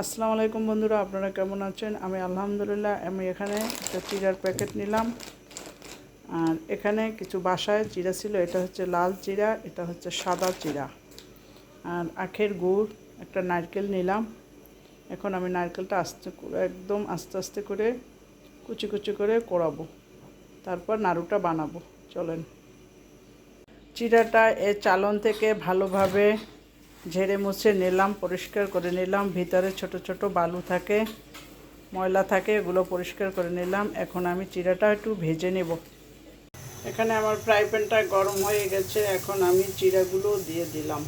আসসালামু আলাইকুম বন্ধুরা, আপনারা কেমন আছেন? আমি আলহামদুলিল্লাহ, আমি এখানে একটা চিরার প্যাকেট নিলাম। আর এখানে কিছু বাসায় চিরা ছিল, এটা হচ্ছে লাল চিরা, এটা হচ্ছে সাদা চিরা। আর আখের গুড়, একটা নারকেল নিলাম। এখন আমি নারকেলটা আস্তে একদম আস্তে আস্তে করে কুচি কুচি করে কোড়াবো তারপর নাড়ুটা বানাবো, চলেন। চিরাটা এ চালন থেকে ভালোভাবে ঝেড়ে মুছে নিলাম, পরিষ্কার করে নিলাম। ভিতরে ছোট ছোট বালু থাকে, ময়লা থাকে, এগুলো পরিষ্কার করে নিলাম। এখন আমি চিরাটা একটু ভেজে নেব। এখানে আমার ফ্রাই প্যানটা গরম হয়ে গেছে। এখন আমি চিরাগুলো দিয়ে দিলাম।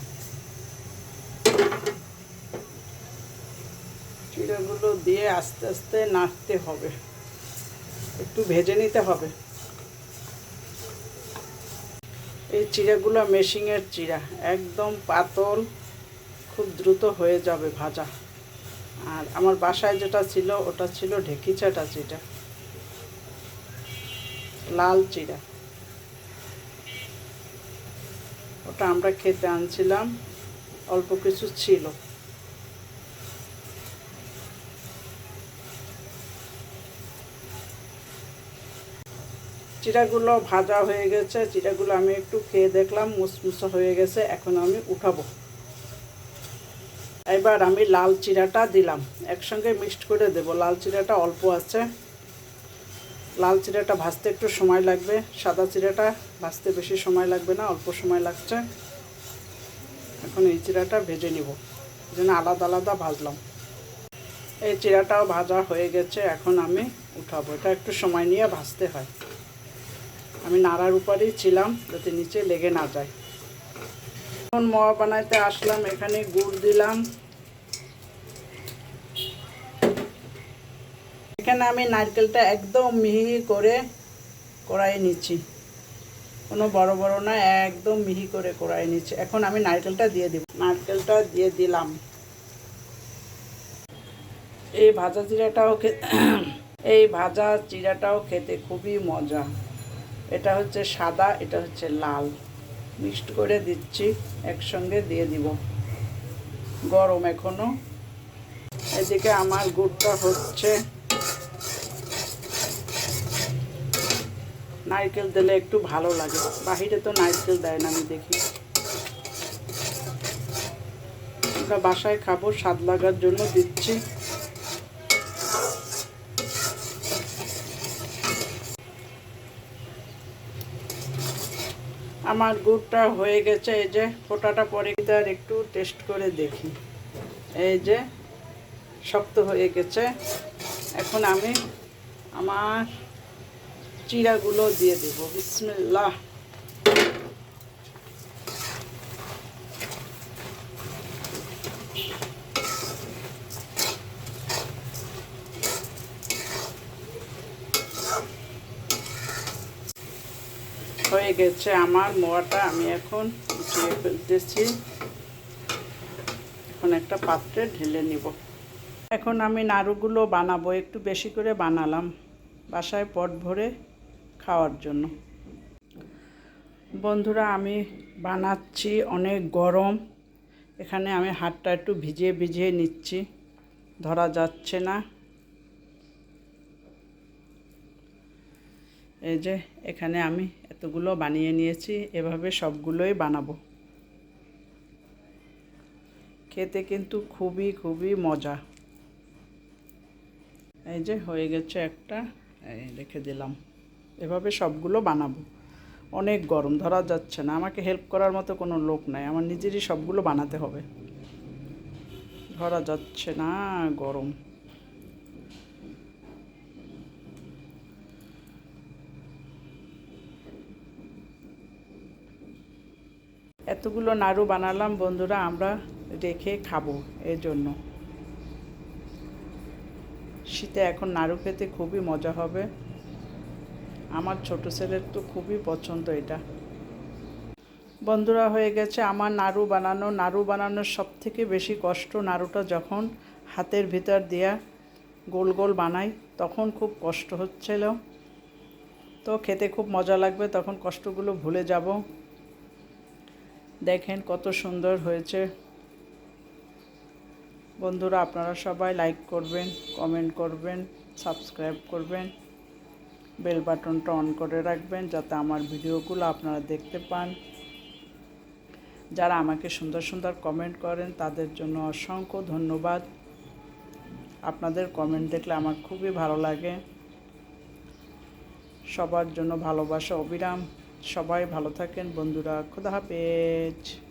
চিরাগুলো দিয়ে আস্তে আস্তে নাড়তে হবে। একটু ভেজে নিতে হবে। এই চিড়াগুলো মেশিংয়ের চিড়া একদম পাতল। খুব দ্রুত হয়ে যাবে ভাজা। আর আমার বাসায় যেটা ছিল, ওটা ছিল ঢেকিচাটা চিড়া। লাল চিড়া। ওটা আমরা খেতে আনছিলাম, অল্প কিছু ছিল। চিড়াগুলো ভাজা হয়ে গেছে, চিড়াগুলো আমি একটু খেয়ে দেখলাম, মুসমুসো হয়ে গেছে, এখন আমি উঠাবো। এবার আমি লাল চিরাটা দিলাম। একসঙ্গে মিক্সড করে দেব। লাল চিরাটা অল্প আছে। লাল চিড়াটা ভাজতে একটু সময় লাগবে। সাদা চিরাটা ভাজতে বেশি সময় লাগবে না, অল্প সময় লাগছে। এখন এই চিরাটা ভেজে নিব। যেন আলাদা আলাদা ভাজলাম। এই চিড়াটাও ভাজা হয়ে গেছে। এখন আমি উঠাবো। এটা একটু সময় নিয়ে ভাজতে হয়। আমি নাড়ার উপরেই ছিলাম যাতে নিচে লেগে না যায়। এখন মোয়া বানাইতে আসলাম, এখানে গুড় দিলাম। এখানে আমি নারকেলটা একদম মিহি করে কড়াই নিচ্ছি। কোনো বড় বড় না, একদম মিহি করে কড়াই নিচ্ছি। এখন আমি নারকেলটা দিয়ে দিব। নারকেলটা দিয়ে দিলাম। এই ভাজা চিরাটাও এই ভাজা চিরাটাও খেতে খুবই মজা। এটা হচ্ছে সাদা, এটা হচ্ছে লাল। মিক্সড করে দিচ্ছি, একসঙ্গে দিয়ে দিব। গরম এখনও। এদিকে আমার গুড়টা হচ্ছে। নারকেল দিলে একটু ভালো লাগে। বাহিরে তো নারকেল দেয় না, আমি দেখি। আমরা বাসায় খাব, স্বাদ লাগার জন্য দিচ্ছি। আমার গুড়টা হয়ে গেছে, এই যে ফোটাটা পরে আর একটু টেস্ট করে দেখি। এই যে শক্ত হয়ে গেছে। এখন আমি আমার চিড়াগুলো দিয়ে দেব। বিসমিল্লাহ। হয়ে গেছে আমার মোয়াটা, আমি এখন উঠিয়ে ফেলতেছি। এখন একটা পাত্রে ঢেলে নিব। এখন আমি নাড়ুগুলো বানাবো, একটু বেশি করে বানালাম বাসায় পট ভরে খাওয়ার জন্য। বন্ধুরা, আমি বানাচ্ছি অনেক গরম। এখানে আমি হাতটা একটু ভিজিয়ে ভিজিয়ে নিচ্ছি, ধরা যাচ্ছে না। এই যে, এখানে আমি এতগুলো বানিয়ে নিয়েছি, এভাবে সবগুলোই বানাবো। খেতে কিন্তু খুবই খুবই মজা। এই যে, হয়ে গেছে একটা রেখে দিলাম। এভাবে সবগুলো বানাবো। অনেক গরম, ধরা যাচ্ছে না। আমাকে হেল্প করার মতো কোনো লোক নাই। আমার নিজেরই সবগুলো বানাতে হবে। ধরা যাচ্ছে না, গরম। এতগুলো নাড়ু বানালাম, বন্ধুরা, আমরা রেখে খাব এই জন্য শীতে এখন নাড়ু খেতে খুবই মজা হবে। আমার ছোট ছেলের তো খুবই পছন্দ এটা। বন্ধুরা, হয়ে গেছে আমার নাড়ু বানানো। নাড়ু বানানোর সব থেকে বেশি কষ্ট নাড়ুটা যখন হাতের ভিতর দিয়া গোল গোল বানাই, তখন খুব কষ্ট হচ্ছিল। তো খেতে খুব মজা লাগবে, তখন কষ্টগুলো ভুলে যাব। দেখেন কত সুন্দর হয়েছে। বন্ধুরা, আপনারা সবাই লাইক করবেন কমেন্ট করবেন সাবস্ক্রাইব করবেন বেল বাটনটা অন করে রাখবেন যাতে আমার ভিডিওগুলো আপনারা দেখতে পান। যারা আমাকে সুন্দর সুন্দর কমেন্ট করেন, তাদের জন্য অসংখ্য ধন্যবাদ। আপনাদের কমেন্ট দেখলে আমার খুবই ভালো লাগে। সবার জন্য ভালোবাসা, অবিরাম। সবাই ভালো থাকেন বন্ধুরা খুদা হাফেজ।